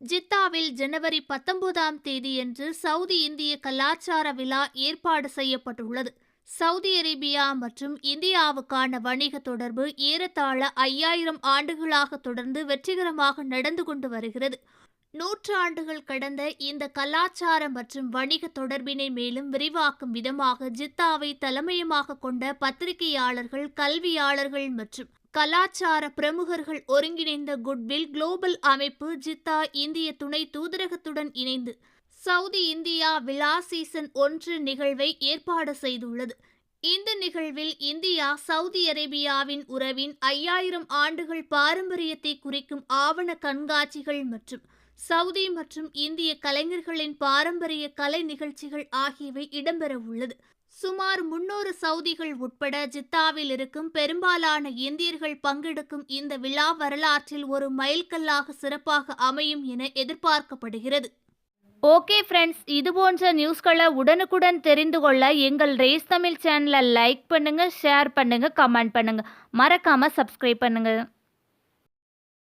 ஜித்தாவில் ஜனவரி பத்தொன்பதாம் தேதியன்று சவுதி இந்திய கலாச்சார விழா ஏற்பாடு செய்யப்பட்டுள்ளது. சவுதி அரேபியா மற்றும் இந்தியாவுக்கான வணிக தொடர்பு ஏறத்தாழ ஐயாயிரம் ஆண்டுகளாக தொடர்ந்து வெற்றிகரமாக நடந்து கொண்டு வருகிறது. நூற்றாண்டுகள் கடந்த இந்த கலாச்சார மற்றும் வணிக தொடர்பினை மேலும் விரிவாக்கும் விதமாக ஜித்தாவை தலைமையமாக கொண்ட பத்திரிகையாளர்கள் கல்வியாளர்கள் மற்றும் கலாச்சார பிரமுகர்கள் ஒருங்கிணைந்த குட்வில் குளோபல் அமைப்பு ஜித்தா இந்திய துணை தூதரகத்துடன் இணைந்து சவுதி இந்தியா விழா சீசன் ஒன்று நிகழ்வை ஏற்பாடு செய்துள்ளது. இந்த நிகழ்வில் இந்தியா சவுதி அரேபியாவின் உறவின் ஐயாயிரம் ஆண்டுகள் பாரம்பரியத்தை குறிக்கும் ஆவண கண்காட்சிகள் மற்றும் சவுதி மற்றும் இந்திய கலைஞர்களின் பாரம்பரிய கலை நிகழ்ச்சிகள் ஆகியவை இடம்பெற உள்ளது. சுமார் முன்னூறு சவுதிகள் உட்பட ஜித்தாவில் இருக்கும் பெரும்பாலான இந்தியர்கள் பங்கெடுக்கும் இந்த விழா வரலாற்றில் ஒரு மைல்கல்லாக சிறப்பாக அமையும் என எதிர்பார்க்கப்படுகிறது. ஓகே ஃப்ரெண்ட்ஸ் இது போன்ற நியூஸ்களை உடனுக்குடன் தெரிந்து கொள்ள எங்கள் ரேஸ் தமிழ் சேனலை லைக் பண்ணுங்கள் ஷேர் பண்ணுங்கள் கமெண்ட் பண்ணுங்கள் மறக்காமல் சப்ஸ்கிரைப் பண்ணுங்கள்